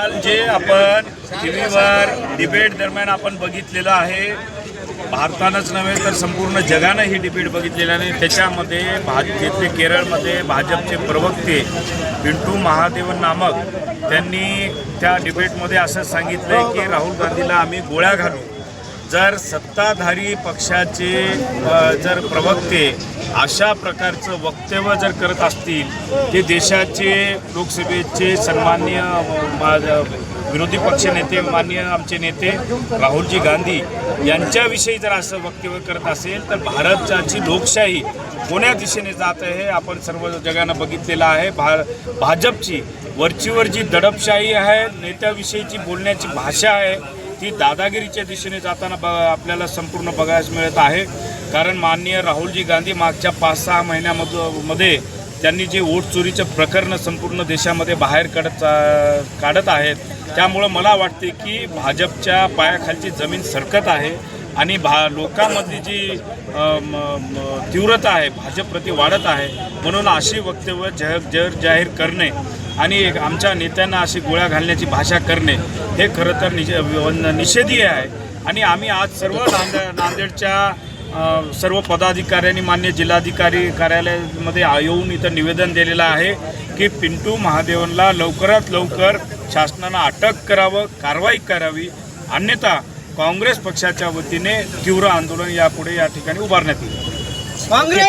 काल जे आपण टी व्हीवर डिबेट दरम्यान आपण बघितलेलं आहे भारतानंच नव्हे तर संपूर्ण जगानं ही डिबेट बघितलेली आहे. त्याच्यामध्ये भाज तिथले केरळमध्ये भाजपचे प्रवक्ते पिंटू महादेवन नामक त्यांनी त्या डिबेटमध्ये असं सांगितलं की राहुल गांधीला आम्ही गोळ्या घालू. जर सत्ताधारी पक्षाचे जर प्रवक्ते अशा प्रकारचं वक्तव्य जर करत असतील ते देशाचे लोकसभेचे सन्मान्य विरोधी पक्ष नेते मान्य आमचे नेते राहुलजी गांधी यांच्याविषयी जर असं वक्तव्य करत असेल तर भारताची लोकशाही कोण्या दिशेने जात आहे आपण सर्व जगानं बघितलेलं आहे. भा भाजपची वरचीवर जी दडपशाही आहे नेत्याविषयीची बोलण्याची भाषा आहे ती दादागिरीच्या दिशेने जाताना ब आपल्याला संपूर्ण बघायला मिळत आहे. कारण माननीय राहुलजी गांधी मागच्या पाच सहा महिन्यामधमध्ये त्यांनी जे वोट चोरीचं प्रकरण संपूर्ण देशामध्ये बाहेर काढत काढत आहेत त्यामुळं मला वाटते की भाजपच्या पायाखालची जमीन सरकत आहे आणि भा लोकांमधली जी तीव्रता आहे भाजपप्रती वाढत आहे म्हणून अशी वक्तव्य जह जर जाहीर करणे आणि एक आमच्या नेत्यांना अशी गोळ्या घालण्याची भाषा करणे हे खरं तर निषे निषेधीय आहे. आणि आम्ही आज सर्व नांदे नांदेडच्या सर्व पदाधिकाऱ्यांनी मान्य जिल्हाधिकारी कार्यालयामध्ये येऊन इथं निवेदन दिलेलं आहे की पिंटू महादेवनला लवकरात लवकर शासनानं अटक करावं कारवाई करावी अन्यथा काँग्रेस पक्षाच्या वतीने तीव्र आंदोलन यापुढे या ठिकाणी उभारण्यात येईल. काँग्रेस